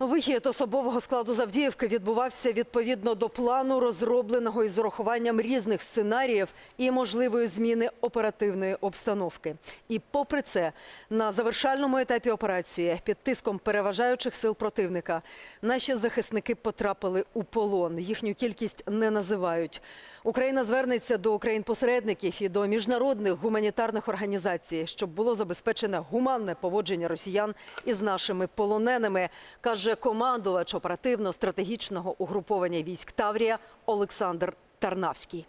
Вихід особового складу Завдіївки відбувався відповідно до плану, розробленого із урахуванням різних сценаріїв і можливої зміни оперативної обстановки. І попри це, на завершальному етапі операції під тиском переважаючих сил противника наші захисники потрапили у полон. Їхню кількість не називають. Україна звернеться до країн-посередників і до міжнародних гуманітарних організацій, щоб було забезпечене гуманне поводження росіян із нашими полоненими, каже командувач оперативно-стратегічного угруповання військ Таврія Олександр Тарнавський.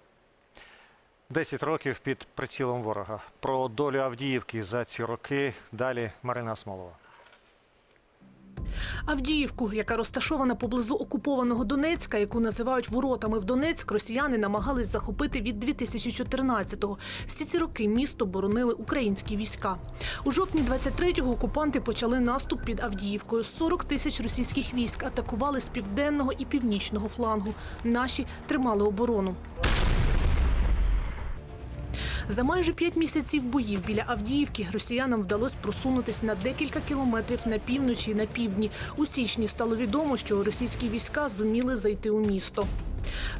10 років під прицілом ворога. Про долю Авдіївки за ці роки далі Марина Смолова. Авдіївку, яка розташована поблизу окупованого Донецька, яку називають воротами в Донецьк, росіяни намагались захопити від 2014-го. Всі ці роки місто боронили українські війська. У жовтні 23-го окупанти почали наступ під Авдіївкою. 40 тисяч російських військ атакували з південного і північного флангу. Наші тримали оборону. За майже п'ять місяців боїв біля Авдіївки росіянам вдалося просунутися на декілька кілометрів на півночі і на півдні. У січні стало відомо, що російські війська зуміли зайти у місто.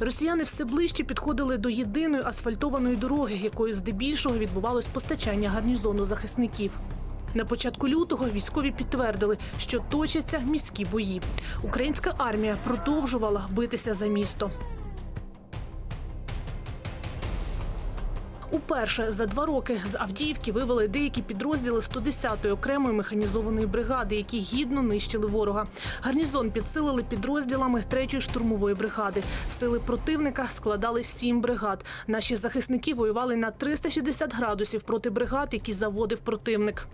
Росіяни все ближче підходили до єдиної асфальтованої дороги, якою здебільшого відбувалось постачання гарнізону захисників. На початку лютого військові підтвердили, що точаться міські бої. Українська армія продовжувала битися за місто. Уперше за два роки з Авдіївки вивели деякі підрозділи 110-ї окремої механізованої бригади, які гідно нищили ворога. Гарнізон підсилили підрозділами 3-ї штурмової бригади. Сили противника складали сім бригад. Наші захисники воювали на 360 градусів проти бригад, які заводив противник.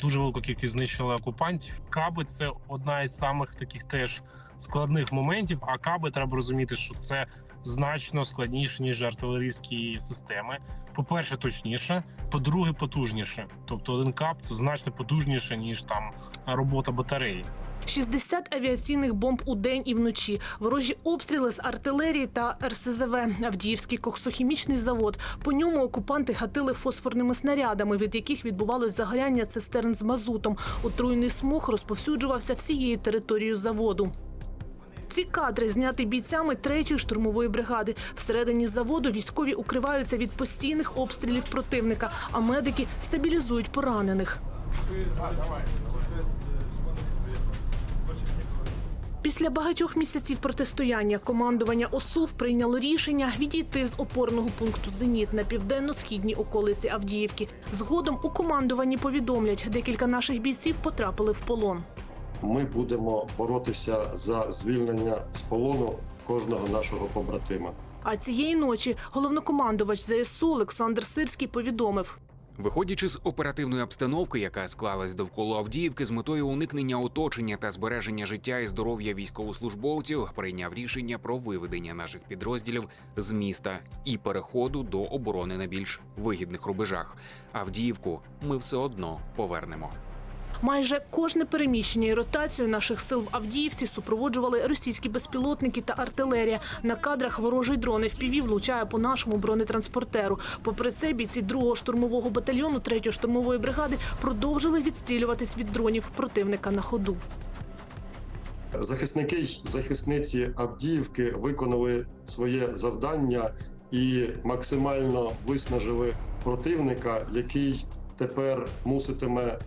дуже велику кількість знищили окупантів. Каби це одна із самих таких теж складних моментів. А каби треба розуміти, що це значно складніше ніж артилерійські системи. По-перше, точніше, по-друге, потужніше. Тобто один кап це значно потужніше ніж там робота батареї. 60 авіаційних бомб у день і вночі, ворожі обстріли з артилерії та РСЗВ, Авдіївський коксохімічний завод. По ньому окупанти гатили фосфорними снарядами, від яких відбувалось загоряння цистерн з мазутом. Отруйний смог розповсюджувався всією територією заводу. Ці кадри зняті бійцями третьої штурмової бригади. Всередині заводу військові укриваються від постійних обстрілів противника, а медики стабілізують поранених. Після багатьох місяців протистояння командування ОСУВ прийняло рішення відійти з опорного пункту Зеніт на південно-східній околиці Авдіївки. Згодом у командуванні повідомлять, декілька наших бійців потрапили в полон. Ми будемо боротися за звільнення з полону кожного нашого побратима. А цієї ночі головнокомандувач ЗСУ Олександр Сирський повідомив. Виходячи з оперативної обстановки, яка склалась довкола Авдіївки з метою уникнення оточення та збереження життя і здоров'я військовослужбовців, прийняв рішення про виведення наших підрозділів з міста і переходу до оборони на більш вигідних рубежах. Авдіївку ми все одно повернемо. Майже кожне переміщення і ротацію наших сил в Авдіївці супроводжували російські безпілотники та артилерія. На кадрах ворожий дрон FPV влучає по нашому бронетранспортеру. Попри це, бійці 2-го штурмового батальйону 3-ї штурмової бригади продовжили відстрілюватись від дронів противника на ходу. Захисники захисниці Авдіївки виконали своє завдання і максимально виснажили противника, який тепер муситиме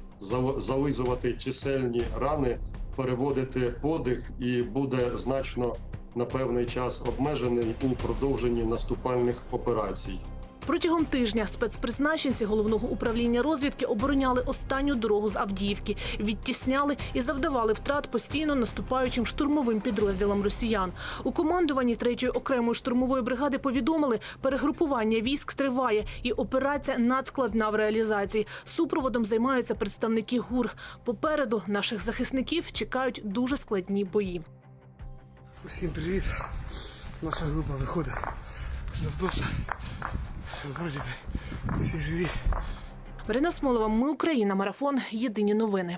зализувати чисельні рани, переводити подих і буде значно на певний час обмежений у продовженні наступальних операцій. Протягом тижня спецпризначенці головного управління розвідки обороняли останню дорогу з Авдіївки, відтісняли і завдавали втрат постійно наступаючим штурмовим підрозділам росіян. У командуванні 3-ї окремої штурмової бригади повідомили, перегрупування військ триває і операція надскладна в реалізації. Супроводом займаються представники ГУР. Попереду наших захисників чекають дуже складні бої. Усім привіт. Наша група виходить з Авдоса. Вроді би всі живі. Марина Смолова, ми Україна. Марафон. Єдині новини.